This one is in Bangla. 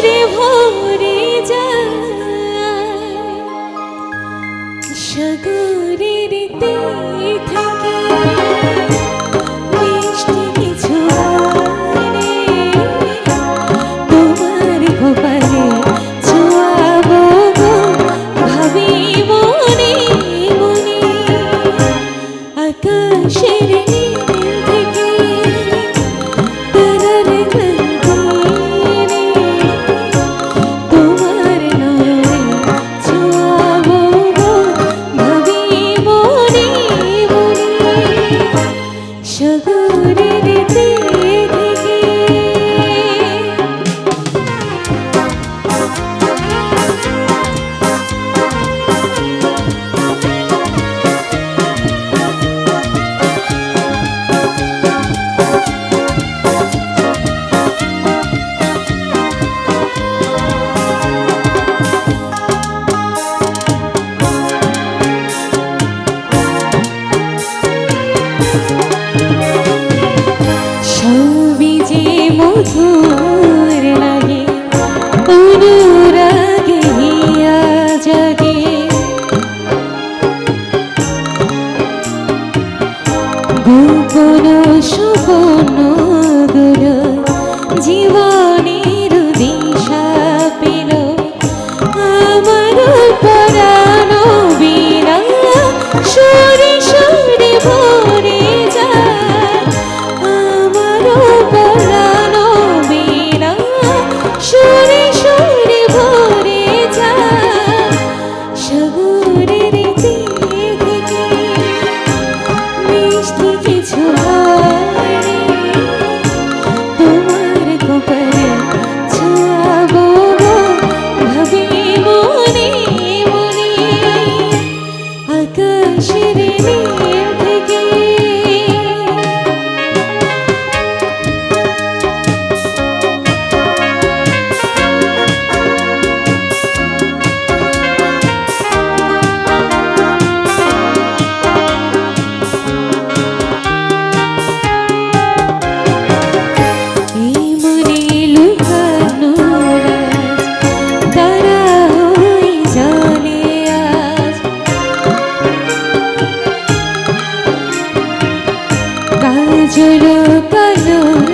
ভোরে ভোরে যায়। সাগরের তীর্থ रीति জীবন সুবর্ণ জীবন জোর পালো